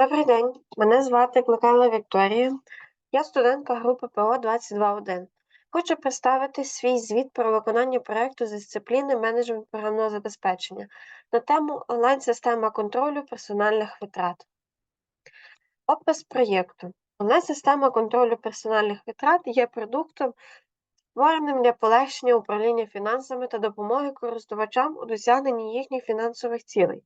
Добрий день, мене звати Кликала Вікторія. Я студентка групи ПО 221. Хочу представити свій звіт про виконання проєкту з дисципліни менеджмент програмного забезпечення на тему онлайн-система контролю персональних витрат. Опис проєкту. Онлайн-система контролю персональних витрат є продуктом, створеним для полегшення управління фінансами та допомоги користувачам у досягненні їхніх фінансових цілей.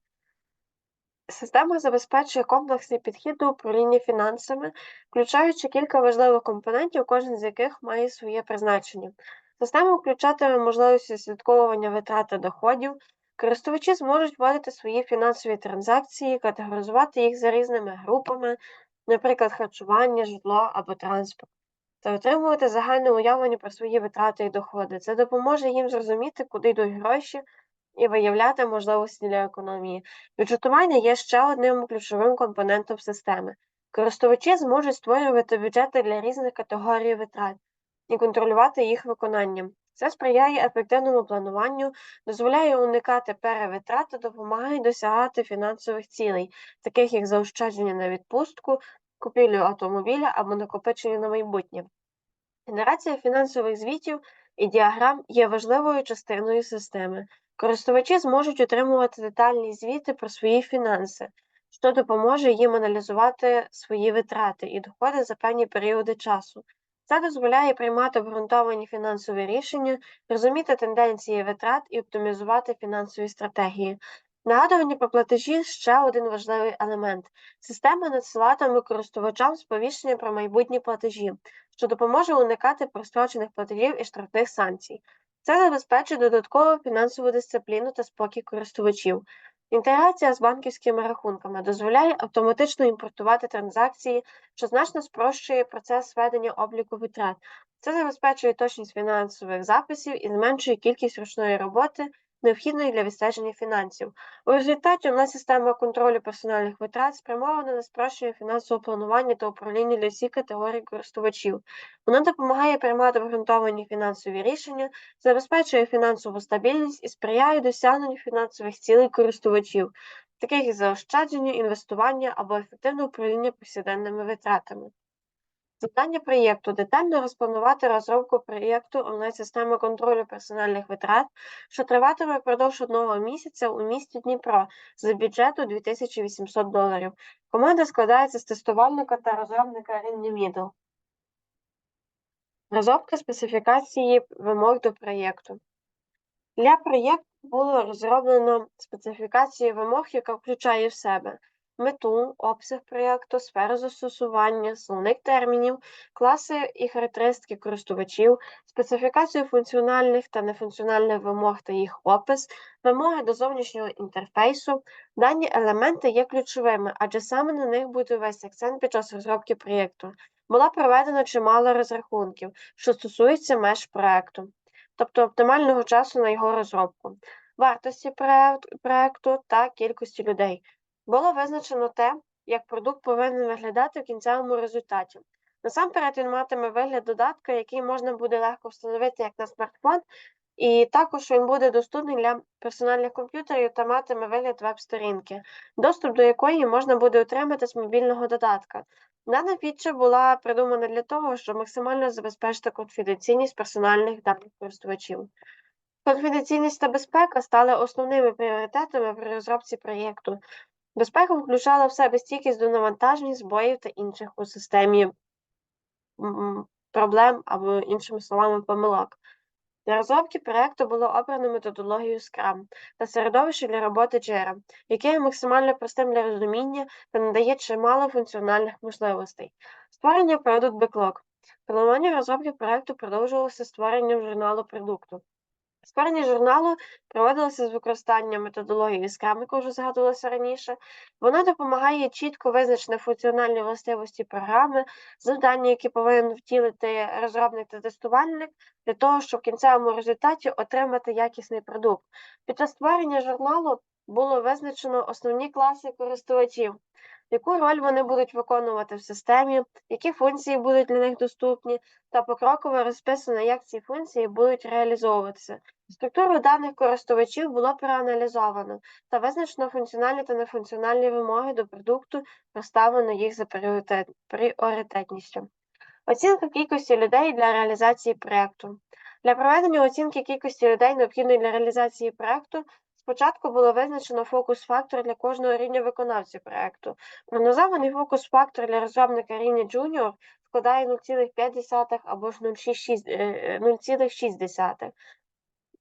Система забезпечує комплексний підхід до управління фінансами, включаючи кілька важливих компонентів, кожен з яких має своє призначення. Система включатиме можливості слідковування витрат та доходів. Користувачі зможуть вводити свої фінансові транзакції, категоризувати їх за різними групами, наприклад, харчування, житло або транспорт, та отримувати загальне уявлення про свої витрати і доходи. Це допоможе їм зрозуміти, куди йдуть гроші, і виявляти можливості для економії. Бюджетування є ще одним ключовим компонентом системи. Користувачі зможуть створювати бюджети для різних категорій витрат і контролювати їх виконання. Це сприяє ефективному плануванню, дозволяє уникати перевитрат та допомагає досягати фінансових цілей, таких як заощадження на відпустку, купівлю автомобіля або накопичення на майбутнє. Генерація фінансових звітів і діаграм є важливою частиною системи. Користувачі зможуть отримувати детальні звіти про свої фінанси, що допоможе їм аналізувати свої витрати і доходи за певні періоди часу. Це дозволяє приймати обґрунтовані фінансові рішення, розуміти тенденції витрат і оптимізувати фінансові стратегії. Нагадування про платежі ще один важливий елемент. Система надсилатиме користувачам сповіщення про майбутні платежі, що допоможе уникати прострочених платежів і штрафних санкцій. Це забезпечить додаткову фінансову дисципліну та спокій користувачів. Інтеграція з банківськими рахунками дозволяє автоматично імпортувати транзакції, що значно спрощує процес ведення обліку витрат. Це забезпечує точність фінансових записів і зменшує кількість ручної роботи, необхідної для відстеження фінансів. У результаті онлайн система контролю персональних витрат спрямована на спрощення фінансового планування та управління для всіх категорій користувачів. Вона допомагає приймати обґрунтовані фінансові рішення, забезпечує фінансову стабільність і сприяє досягненню фінансових цілей користувачів, таких як заощадження, інвестування або ефективне управління повсякденними витратами. Завдання проєкту детально розпланувати розробку проєкту онлайн-системи контролю персональних витрат, що триватиме впродовж одного місяця у місті Дніпро за бюджету 2800 доларів. Команда складається з тестувальника та розробника рівня Розробка специфікації вимог до проєкту. Для проєкту було розроблено специфікацію вимог, яка включає в себе мету, обсяг проєкту, сферу застосування, словник термінів, класи і характеристики користувачів, специфікацію функціональних та нефункціональних вимог та їх опис, вимоги до зовнішнього інтерфейсу. Дані елементи є ключовими, адже саме на них буде весь акцент під час розробки проєкту. Була проведена чимало розрахунків, що стосується меж проєкту, тобто оптимального часу на його розробку, вартості проєкту та кількості людей. Було визначено те, як продукт повинен виглядати в кінцевому результаті. Насамперед він матиме вигляд додатка, який можна буде легко встановити як на смартфон, і також він буде доступний для персональних комп'ютерів та матиме вигляд веб-сторінки, доступ до якої можна буде отримати з мобільного додатка. Дана фіча була придумана для того, щоб максимально забезпечити конфіденційність персональних даних користувачів. Конфіденційність та безпека стали основними пріоритетами при розробці проєкту. Безпека включала в себе стійкість до навантажень, збоїв та інших у системі проблем або, іншими словами, помилок. Для розробки проєкту було обрано методологію Scrum та середовище для роботи Jira, яке є максимально простим для розуміння та надає чимало функціональних можливостей. Створення Product Backlog. Планування розробки проєкту продовжувалося створенням журналу продукту. Створення журналу проводилося з використанням методології Scrum, вже згадувалося раніше. Вона допомагає чітко визначити функціональні властивості програми, завдання, які повинен втілити розробник та тестувальник, для того, щоб в кінцевому результаті отримати якісний продукт. Під час створення журналу було визначено основні класи користувачів яку роль вони будуть виконувати в системі, які функції будуть для них доступні, та покроково розписано, як ці функції будуть реалізовуватися. Структуру даних користувачів було проаналізовано та визначено функціональні та нефункціональні вимоги до продукту, розставлено їх за пріоритетністю. Оцінка кількості людей для реалізації проєкту. Для проведення оцінки кількості людей, необхідної для реалізації проєкту, спочатку було визначено фокус-фактор для кожного рівня виконавця проєкту. Прогнозований фокус-фактор для розробника рівня Junior складає 0,5 або ж 0,6 е, 0,6.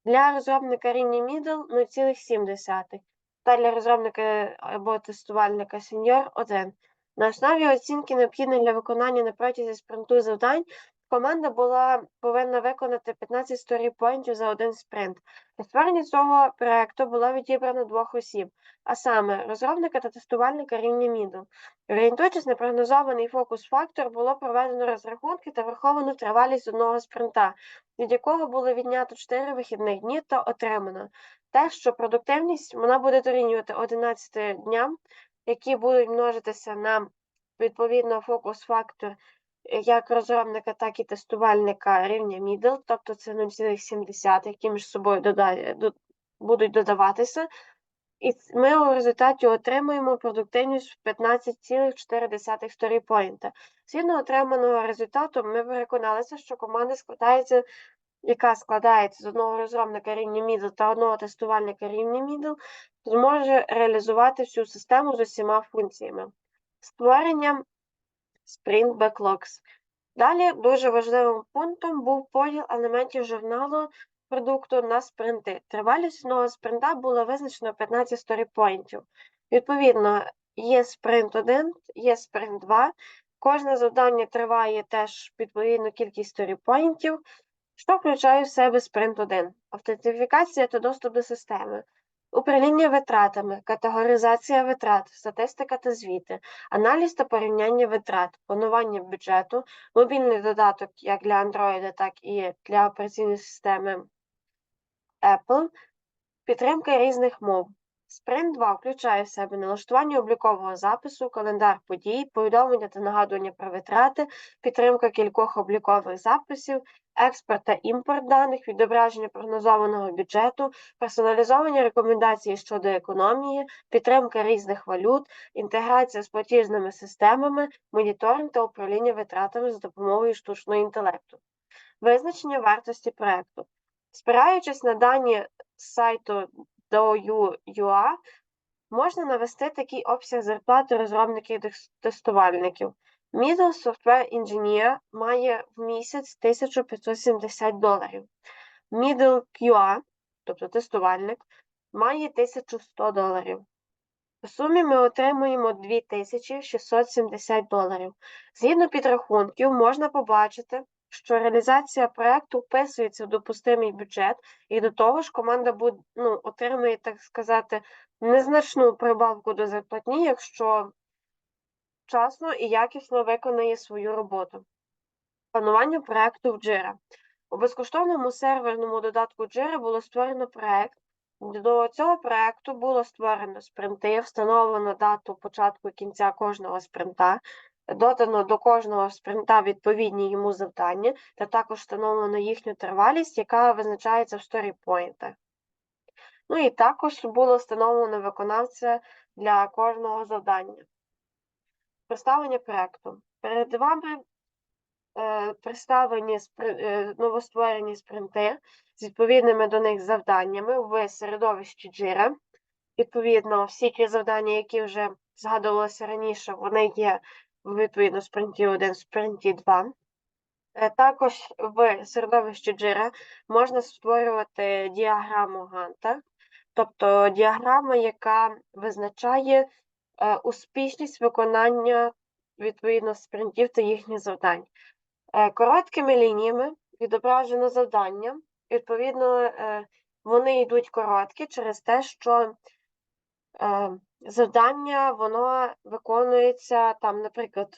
Для розробника рівня Middle 0,7 та для розробника або тестувальника Senior 1. На основі оцінки необхідних для виконання на протязі спринту завдань команда була повинна виконати 15 сторіпоінтів за один спринт. Для створення цього проекту було відібрано двох осіб, а саме розробника та тестувальника рівня Middle. Орієнтуючись на прогнозований фокус-фактор, було проведено розрахунки та враховано тривалість одного спринта, від якого було віднято 4 вихідних дні та отримано те, що продуктивність вона буде дорівнювати 11 дням, які будуть множитися на відповідно фокус-фактор як розробника, так і тестувальника рівня middle, тобто це 0,7, які між собою будуть додаватися. І ми у результаті отримуємо продуктивність в 15,4 сторіпоінта. Згідно отриманого результату, ми переконалися, що команда складається, яка складається з одного розробника рівня middle та одного тестувальника рівня middle, зможе реалізувати всю систему з усіма функціями. Створення Sprint Backlogs. Далі дуже важливим пунктом був поділ елементів журналу продукту на спринти. Тривалість одного спринта була визначено 15 сторіпоінтів. Відповідно, є спринт 1, є спринт 2. Кожне завдання триває теж відповідну кількість сторіпоінтів, що включає в себе спринт 1. Автентифікація та доступ до системи. Управління витратами, категоризація витрат, статистика та звіти, аналіз та порівняння витрат, планування бюджету, мобільний додаток як для Android, так і для операційної системи Apple, підтримка різних мов. Sprint 2 включає в себе налаштування облікового запису, календар подій, повідомлення та нагадування про витрати, підтримка кількох облікових записів, експорт та імпорт даних, відображення прогнозованого бюджету, персоналізовані рекомендації щодо економії, підтримка різних валют, інтеграція з платіжними системами, моніторинг та управління витратами за допомогою штучного інтелекту. Визначення вартості проекту. Спираючись на дані сайту DOU.ua, можна навести такий обсяг зарплати розробників і тестувальників. Middle Software Engineer має в місяць 1570 доларів. Middle QA, тобто тестувальник, має 1100 доларів. У сумі ми отримуємо 2670 доларів. Згідно підрахунків, можна побачити, що реалізація проекту вписується в допустимий бюджет, і до того ж команда буде, ну, отримує, так сказати, незначну прибавку до зарплатні, якщо вчасно і якісно виконає свою роботу. Планування проекту в Jira. У безкоштовному серверному додатку Jira було створено проект. До цього проекту було створено спринти, встановлено дату початку і кінця кожного спринта, додано до кожного спринта відповідні йому завдання, та також встановлено їхню тривалість, яка визначається в сторіпоінтах. Ну і також було встановлено виконавця для кожного завдання. Представлення проекту. Перед вами е, представлені спри- е, новостворені спринти з відповідними до них завданнями в середовищі Jira. Відповідно, всі ті завдання, які вже згадувалися раніше, вони є відповідно спринті 1, спринті 2. Е, Також в середовищі Jira можна створювати діаграму Ганта, тобто діаграма, яка визначає е, успішність виконання відповідно спринтів та їхніх завдань. Е, Короткими лініями відображено завдання. Відповідно, вони йдуть короткі через те, що завдання воно виконується там, наприклад,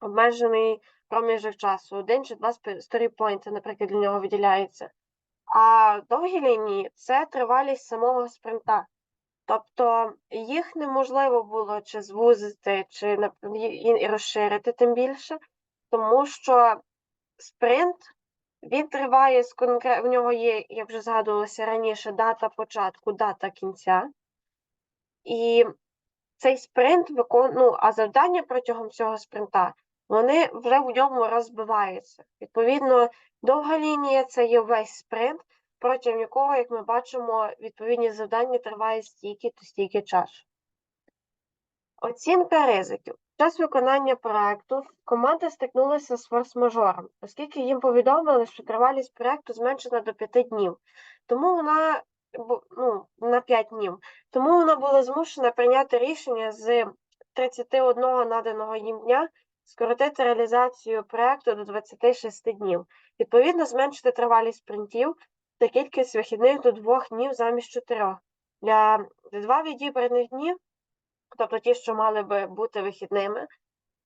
обмежений проміжок часу, один чи два сторіпойнти, наприклад, для нього виділяється. А довгі лінії це тривалість самого спринта. Тобто їх неможливо було чи звузити, чи і розширити тим більше, тому що спринт Він триває з конкре... в нього є, як вже згадувалося раніше, дата початку, дата кінця. І цей спринт викон... ну, а завдання протягом цього спринта вони вже в ньому розбиваються. Відповідно, довга лінія це є весь спринт, протягом якого, як ми бачимо, відповідні завдання тривають стільки то стільки часу. Оцінка ризиків. Під час виконання проекту команда стикнулася з форс-мажором, оскільки їм повідомили, що тривалість проекту зменшена до 5 днів. Тому вона ну, на 5 днів. Тому вона була змушена прийняти рішення з 31 наданого їм дня скоротити реалізацію проекту до 26 днів. Відповідно, зменшити тривалість спринтів та кількість вихідних до 2 днів замість 4. Для два відібраних днів тобто ті, що мали би бути вихідними,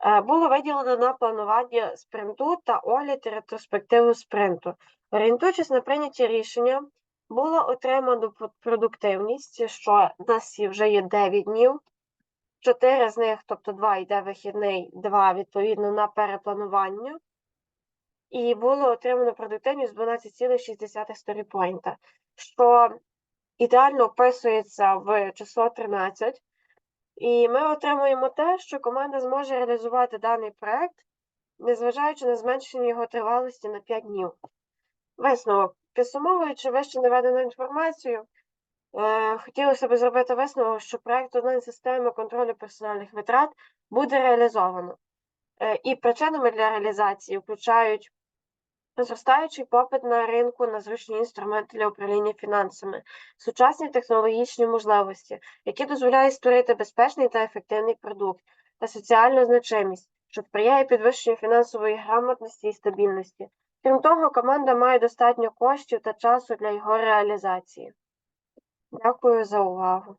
е, було виділено на планування спринту та огляд ретроспективу спринту. Орієнтуючись на прийняті рішення, було отримано продуктивність, що в нас вже є 9 днів, 4 з них, тобто 2 йде вихідний, 2 відповідно на перепланування. І було отримано продуктивність 12,6 сторіпойнта, що ідеально вписується в число 13. І ми отримуємо те, що команда зможе реалізувати даний проект, незважаючи на зменшення його тривалості на 5 днів. Висновок. Підсумовуючи вище наведену інформацію, е, хотілося б зробити висновок, що проект онлайн-системи контролю персональних витрат буде реалізовано. Е, і причинами для реалізації включають зростаючий попит на ринку на зручні інструменти для управління фінансами, сучасні технологічні можливості, які дозволяють створити безпечний та ефективний продукт, та соціальну значимість, що сприяє підвищенню фінансової грамотності і стабільності. Крім того, команда має достатньо коштів та часу для його реалізації. Дякую за увагу.